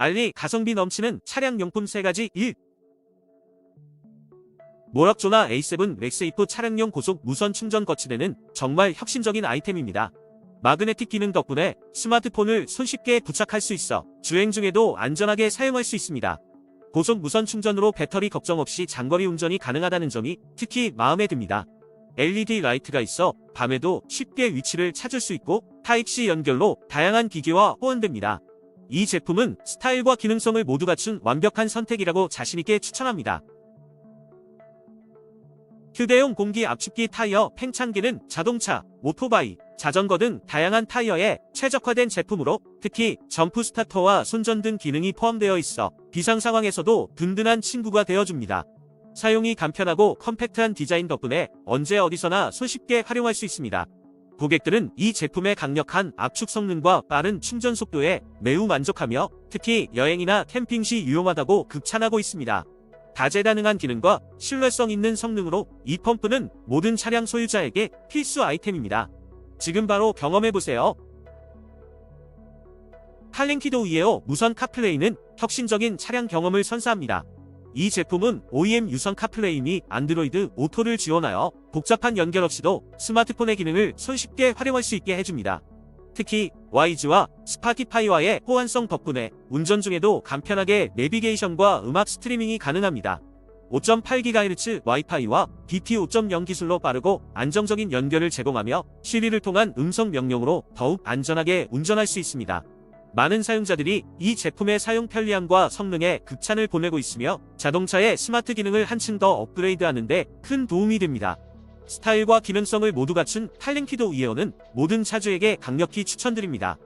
알리 가성비 넘치는 차량 용품 3가지 1. 모락조나 A7 맥세이프 차량용 고속 무선 충전 거치대는 정말 혁신적인 아이템입니다. 마그네틱 기능 덕분에 스마트폰을 손쉽게 부착할 수 있어 주행 중에도 안전하게 사용할 수 있습니다. 고속 무선 충전으로 배터리 걱정 없이 장거리 운전이 가능하다는 점이 특히 마음에 듭니다. LED 라이트가 있어 밤에도 쉽게 위치를 찾을 수 있고 타입C 연결로 다양한 기기와 호환됩니다. 이 제품은 스타일과 기능성을 모두 갖춘 완벽한 선택이라고 자신있게 추천합니다. 휴대용 공기 압축기 타이어 팽창기는 자동차, 오토바이, 자전거 등 다양한 타이어에 최적화된 제품으로 특히 점프 스타터와 손전 등 기능이 포함되어 있어 비상 상황에서도 든든한 친구가 되어줍니다. 사용이 간편하고 컴팩트한 디자인 덕분에 언제 어디서나 손쉽게 활용할 수 있습니다. 고객들은 이 제품의 강력한 압축 성능과 빠른 충전 속도에 매우 만족하며 특히 여행이나 캠핑 시 유용하다고 극찬하고 있습니다. 다재다능한 기능과 신뢰성 있는 성능으로 이 펌프는 모든 차량 소유자에게 필수 아이템입니다. 지금 바로 경험해보세요. 칼링키도 이에어 무선 카플레이는 혁신적인 차량 경험을 선사합니다. 이 제품은 OEM 유선 카플레이 및 안드로이드 오토를 지원하여 복잡한 연결 없이도 스마트폰의 기능을 손쉽게 활용할 수 있게 해줍니다. 특히 YG와 스파티파이와의 호환성 덕분에 운전 중에도 간편하게 내비게이션과 음악 스트리밍이 가능합니다. 5.8GHz 와이파이와 BT 5.0 기술로 빠르고 안정적인 연결을 제공하며 시리를 통한 음성 명령으로 더욱 안전하게 운전할 수 있습니다. 많은 사용자들이 이 제품의 사용 편리함과 성능에 극찬을 보내고 있으며 자동차의 스마트 기능을 한층 더 업그레이드하는데 큰 도움이 됩니다. 스타일과 기능성을 모두 갖춘 팔링키도 이에어는 모든 차주에게 강력히 추천드립니다.